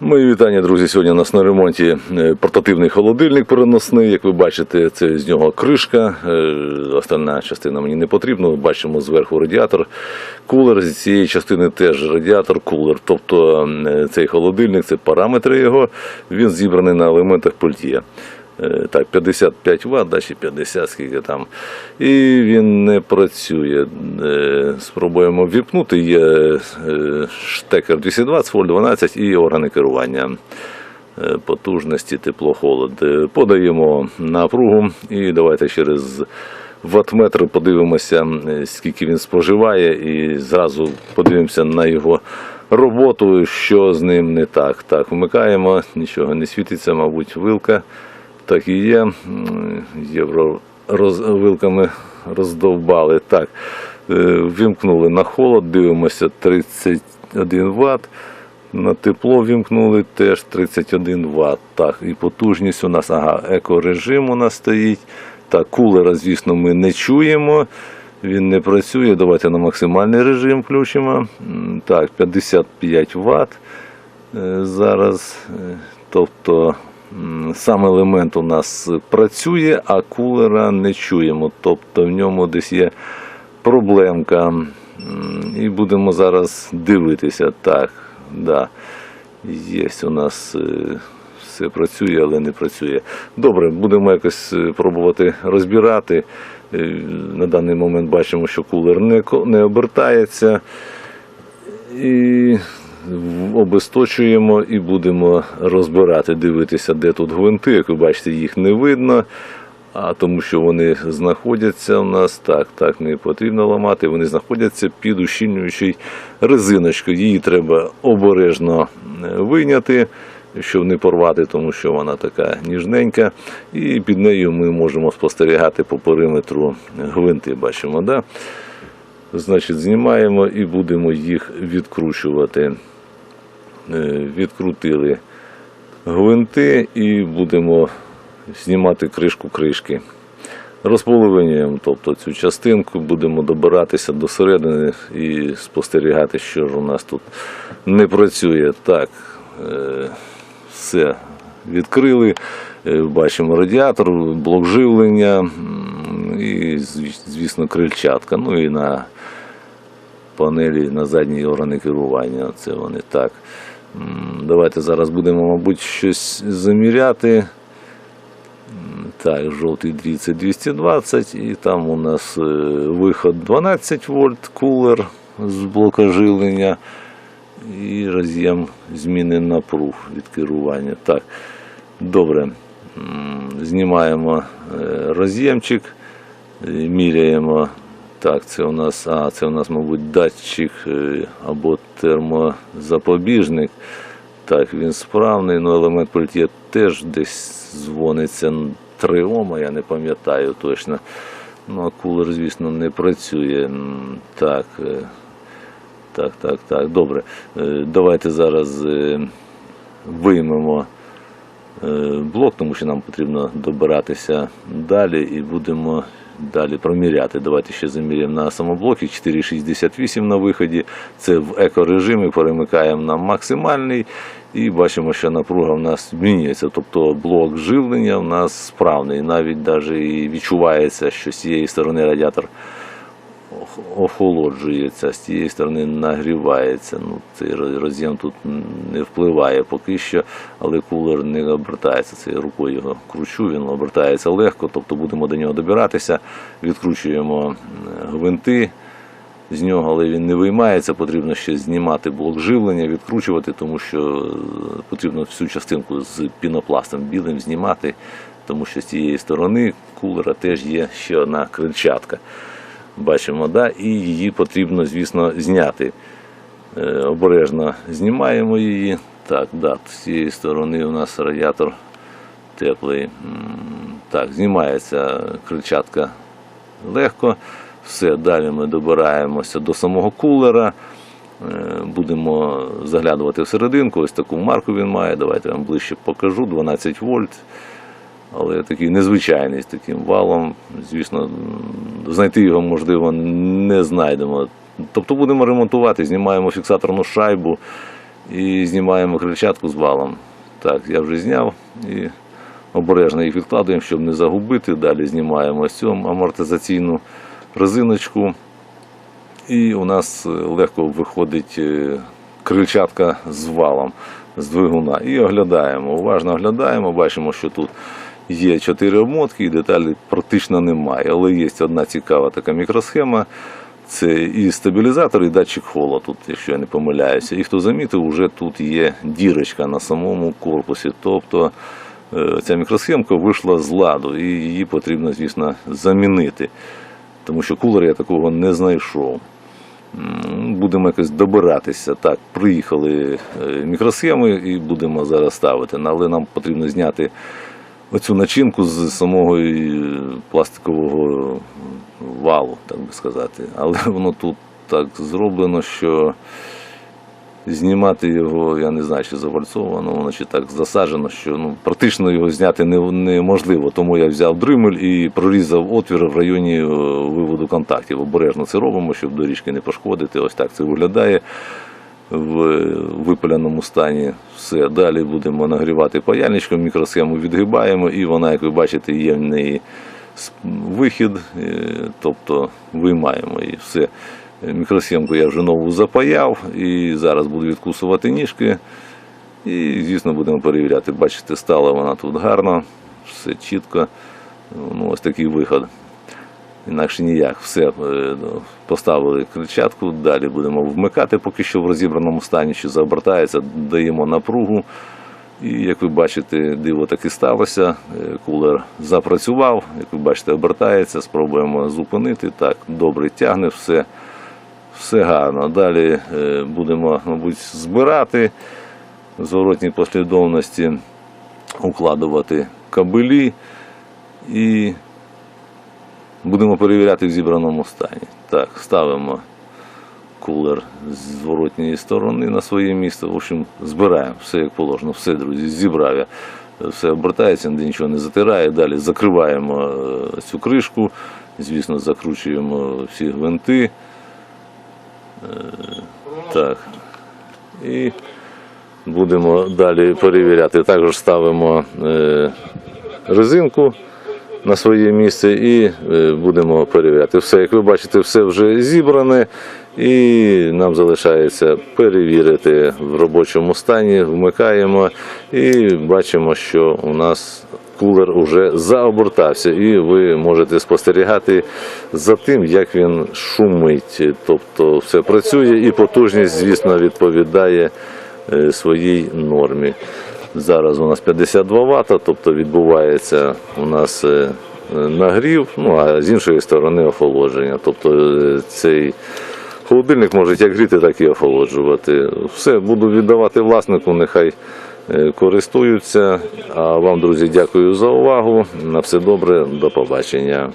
Мої вітання, друзі. Сьогодні у нас на ремонті е, портативний холодильник переносний. Як ви бачите, це з нього кришка. Е, Остальна частина мені не потрібна. Бачимо зверху радіатор. Кулер з цієї частини теж радіатор, кулер. Тобто е, цей холодильник, це параметри його. Він зібраний на елементах пультія. Е, Так, 55 Вт, да, чи 50, скільки там. І він не працює. Е, Спробуємо ввіпнути. Є е, штекер 220, вольт 12 і органи керування потужності, тепло-холод. Подаємо напругу і давайте через ватметр подивимося, скільки він споживає, і зразу подивимося на його роботу, що з ним не так. Так, вмикаємо, нічого не світиться, мабуть, вилка. Так і є. Євро роз, вилками роздовбали. Так, е, вімкнули на холод, дивимося 31 Вт. На тепло вімкнули теж 31 Вт. Так, і потужність у нас, ага, екорежим у нас стоїть. Так, кулера, звісно, ми не чуємо. Він не працює. Давайте на максимальний режим включимо. Так, 55 Вт е, зараз. Е, Тобто сам елемент у нас працює, а кулера не чуємо. Тобто в ньому десь є проблемка. І будемо зараз дивитися. Так, да. Є у нас е, все працює, але не працює. Добре, будемо якось е, пробувати розбирати. Е, На даний момент бачимо, що кулер не, не обертається. І обесточуємо і будемо розбирати, дивитися, де тут гвинти. Як ви бачите, їх не видно. А тому що вони знаходяться у нас так, так не потрібно ламати. Вони знаходяться під ущільнюючою резиночкою. Її треба обережно е, вийняти, щоб не порвати, тому що вона така ніжненька. І під нею ми можемо спостерігати по периметру гвинти. Бачимо, да? Значить, знімаємо і будемо їх відкручувати. Е, Відкрутили гвинти і будемо знімати кришку кришки. Розполовинюємо, тобто цю частинку, будемо добиратися до середини і спостерігати, що ж у нас тут не працює. Так, е, все відкрили. Е, Бачимо радіатор, блок живлення і, звісно, крильчатка. Ну і на панелі на задній органи керування. Це вони так. Давайте зараз будемо, мабуть, щось заміряти. Так, жовтий дріт це 220, і там у нас е, виход 12 вольт, кулер з блока живлення і роз'єм зміни напруг від керування. Так, добре. Знімаємо е, роз'ємчик, е, міряємо. Так, це у нас, а, це у нас, мабуть, датчик е, або термозапобіжник. Так, він справний, але елемент пультія теж десь дзвониться 3 Ома, я не пам'ятаю точно. Ну, а кулер, звісно, не працює. Так, е, так, так, так. Добре. Е, Давайте зараз виймемо блок, тому що нам потрібно добиратися далі і будемо далі проміряти. Давайте ще заміряємо на самоблокі 4,68 на виході. Це в екорежимі перемикаємо на максимальний і бачимо, що напруга в нас змінюється. Тобто блок живлення в нас справний. Навіть навіть і відчувається, що з цієї сторони радіатор охолоджується, з тієї сторони нагрівається. Ну, цей роз'єм тут не впливає поки що, але кулер не обертається. Це я рукою його кручу, він обертається легко, тобто будемо до нього добиратися, відкручуємо гвинти. З нього, але він не виймається, потрібно ще знімати блок живлення, відкручувати, тому що е, потрібно всю частинку з пінопластом білим знімати, тому що з цієї сторони кулера теж є ще одна крильчатка бачимо, да? і її потрібно, звісно, зняти. Е, Обережно знімаємо її. Так, да, з цієї сторони у нас радіатор теплий. Так, знімається крильчатка легко. Все, далі ми добираємося до самого кулера. Е, Будемо заглядувати всерединку. Ось таку марку він має. Давайте я вам ближче покажу. 12 вольт але такий незвичайний з таким валом. Звісно, знайти його можливо не знайдемо. Тобто будемо ремонтувати, знімаємо фіксаторну шайбу і знімаємо крильчатку з валом. Так, я вже зняв і обережно їх відкладуємо, щоб не загубити. Далі знімаємо ось цю амортизаційну резиночку. І у нас е, легко виходить е, крильчатка з валом з двигуна. І оглядаємо. Уважно оглядаємо, бачимо, що тут є чотири обмотки і деталі практично немає. Але є одна цікава така мікросхема. Це і стабілізатор, і датчик хола тут, якщо я не помиляюся. І хто замітив, вже тут є дірочка на самому корпусі. Тобто е, ця мікросхемка вийшла з ладу, і її потрібно, звісно, замінити. Тому що кулер я такого не знайшов. Будемо якось добиратися. Так, приїхали е, мікросхеми і будемо зараз ставити. Але нам потрібно зняти оцю начинку з самого е, пластикового валу, так би сказати. Але воно тут так зроблено, що знімати його, я не знаю, чи завальцовано, воно чи так засаджено, що ну, практично його зняти неможливо. Тому я взяв дримель і прорізав отвір в районі е, виводу контактів. Обережно це робимо, щоб доріжки не пошкодити. Ось так це виглядає в випаленому стані. Все, далі будемо нагрівати паяльничком, мікросхему відгибаємо, і вона, як ви бачите, є в неї вихід, е, тобто виймаємо її. Все. Мікросхемку я вже нову запаяв і зараз буду відкусувати ніжки. І, звісно, будемо перевіряти. Бачите, стала вона тут гарно, все чітко. Ну, ось такий виход. Інакше ніяк. Все, е, ну, поставили кричатку, далі будемо вмикати, поки що в розібраному стані, що заобертається, даємо напругу. І як ви бачите, диво таки сталося. Е, Кулер запрацював, як ви бачите, обертається, спробуємо зупинити. Так, добре тягне, все, все гарно. Далі е, будемо, мабуть, збирати в зворотній послідовності, укладувати кабелі і будемо перевіряти в зібраному стані. Так, ставимо кулер з зворотньої сторони на своє місце. В общем, збираємо все як положено. Все, друзі, зібрав я. Все обертається, ніде нічого не затирає. Далі закриваємо е, цю кришку, звісно, закручуємо всі гвинти. Е, Так. І будемо далі перевіряти. Також ставимо е, резинку на своє місце і е, будемо перевіряти. Все, як ви бачите, все вже зібране, і нам залишається перевірити в робочому стані. Вмикаємо і бачимо, що у нас кулер уже заобертався, і ви можете спостерігати за тим, як він шумить. Тобто все працює і потужність, звісно, відповідає е, своїй нормі. Зараз у нас 52 Вт, тобто відбувається у нас е, е, нагрів, ну а з іншої сторони охолодження. Тобто е, цей холодильник може як гріти, так і охолоджувати. Все, буду віддавати власнику, нехай користуються. А вам, друзі, дякую за увагу. На все добре, до побачення.